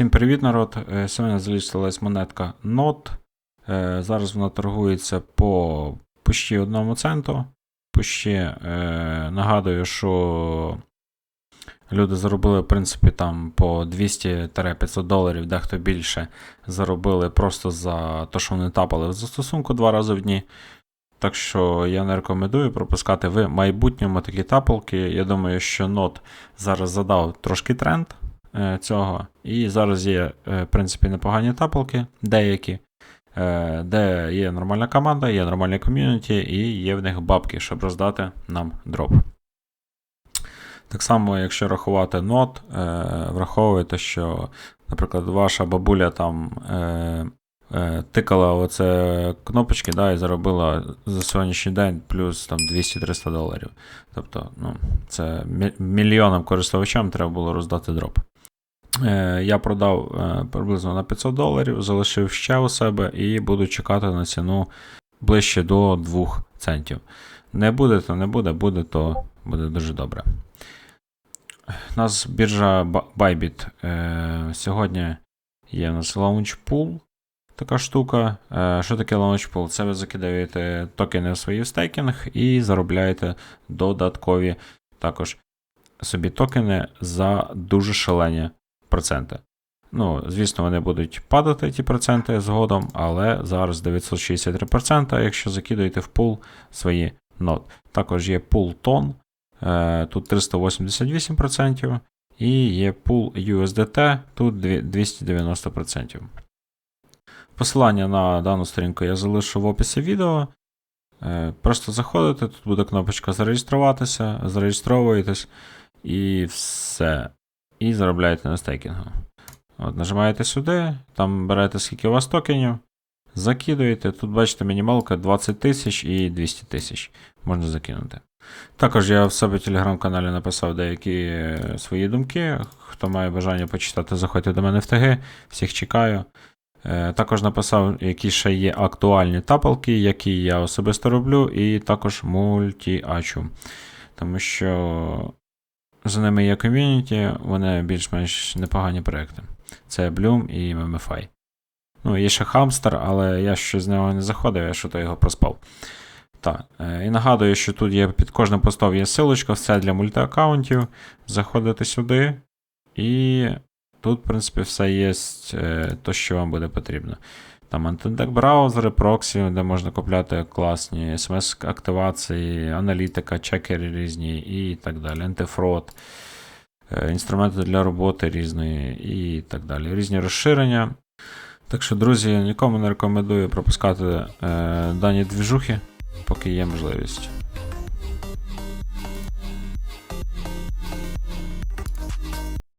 Всім привіт, народ. Е, Сьогодні залишилась монетка NOT. Е, Зараз вона торгується по почти одному центу. Почти е, нагадую, що люди заробили, в принципі, там по 200-500 доларів, дехто більше заробили просто за те, що вони тапали в застосунку два рази в дні. Так що я не рекомендую пропускати в майбутньому такі тапалки. Я думаю, що NOT зараз задав трошки тренд е, цього. І зараз є, е, в принципі, непогані тапалки, деякі, е, де є нормальна команда, є нормальне ком'юніті і є в них бабки, щоб роздати нам дроп. Так само, якщо рахувати нот, е, враховуйте, що, наприклад, ваша бабуля там е, е, тикала оце кнопочки да, і заробила за сьогоднішній день плюс там 200-300 доларів. Тобто, ну, це мільйонам користувачам треба було роздати дроп. Е, я продав е, приблизно на 500 доларів, залишив ще у себе і буду чекати на ціну ближче до 2 центів. Не буде, то не буде, буде, то буде дуже добре. У нас біржа Bybit. Е, сьогодні є у нас Launchpool. Така штука. Що таке Launchpool? Це ви закидаєте токени в в стейкінг і заробляєте додаткові також собі токени за дуже шалені проценти. Ну, звісно, вони будуть падати ті проценти згодом, але зараз 963%, якщо закидаєте в пул свої нот. Також є пул тон, е, тут 388%, і є пул USDT, тут 290%. Посилання на дану сторінку я залишу в описі відео. Е, Просто заходите, тут буде кнопочка зареєструватися, зареєстровуєтесь і все. І заробляєте на стейкінгу. От, нажимаєте сюди, там берете скільки у вас токенів, закидуєте. Тут бачите мінімалка 20 тисяч і 200 тисяч можна закинути. Також я в себе в телеграм-каналі написав деякі е, свої думки. Хто має бажання почитати, заходьте до мене в ТГ, всіх чекаю. Е, Також написав, які ще є актуальні тапалки, які я особисто роблю, і також мультіачу. Тому що за ними є ком'юніті, вони більш-менш непогані проекти. Це Bloom і MMFI. Ну, є ще Hamster, але я ще з нього не заходив, я що то його проспав. Так, е, і нагадую, що тут є під кожним постом є силочка, все для мультиаккаунтів. Заходите сюди, і тут, в принципі, все є е, то, що вам буде потрібно. Там антидек браузери, проксі, де можна купляти класні смс-активації, аналітика, чекери різні і так далі. Антифрод, е, інструменти для роботи різні і так далі. Різні розширення. Так що, друзі, нікому не рекомендую пропускати е, дані двіжухи, поки є можливість.